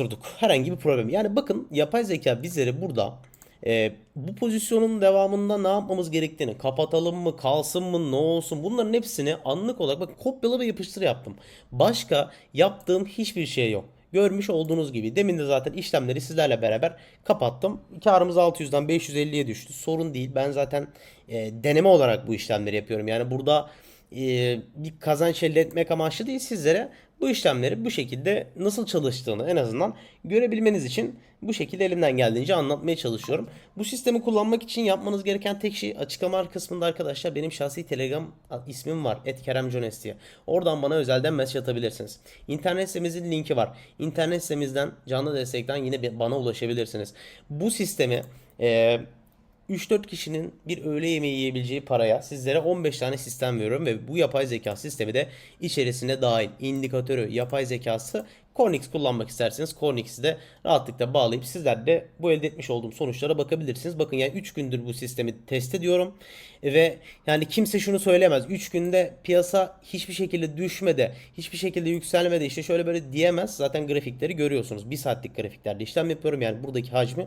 oluşturduk. Herhangi bir problem. Yani bakın yapay zeka bizlere burada e, bu pozisyonun devamında ne yapmamız gerektiğini kapatalım mı kalsın mı ne olsun bunların hepsini anlık olarak bak kopyala ve yapıştır yaptım. Başka yaptığım hiçbir şey yok. Görmüş olduğunuz gibi demin de zaten işlemleri sizlerle beraber kapattım. Karımız 600'den 550'ye düştü. Sorun değil. Ben zaten e, deneme olarak bu işlemleri yapıyorum. Yani burada e, bir kazanç elde etmek amaçlı değil sizlere bu işlemleri bu şekilde nasıl çalıştığını en azından görebilmeniz için bu şekilde elimden geldiğince anlatmaya çalışıyorum. Bu sistemi kullanmak için yapmanız gereken tek şey açıklama kısmında arkadaşlar benim şahsi Telegram ismim var. @keremjones diye. Oradan bana özelden mesaj atabilirsiniz. İnternet sitemizin linki var. İnternet sitemizden canlı destekten yine bana ulaşabilirsiniz. Bu sistemi e, 3-4 kişinin bir öğle yemeği yiyebileceği paraya sizlere 15 tane sistem veriyorum ve bu yapay zeka sistemi de içerisine dahil. İndikatörü, yapay zekası Cornix kullanmak isterseniz Cornix'i de rahatlıkla bağlayıp sizler de bu elde etmiş olduğum sonuçlara bakabilirsiniz. Bakın yani 3 gündür bu sistemi test ediyorum ve yani kimse şunu söylemez. 3 günde piyasa hiçbir şekilde düşmedi, hiçbir şekilde yükselmedi işte şöyle böyle diyemez. Zaten grafikleri görüyorsunuz. 1 saatlik grafiklerde işlem yapıyorum yani buradaki hacmi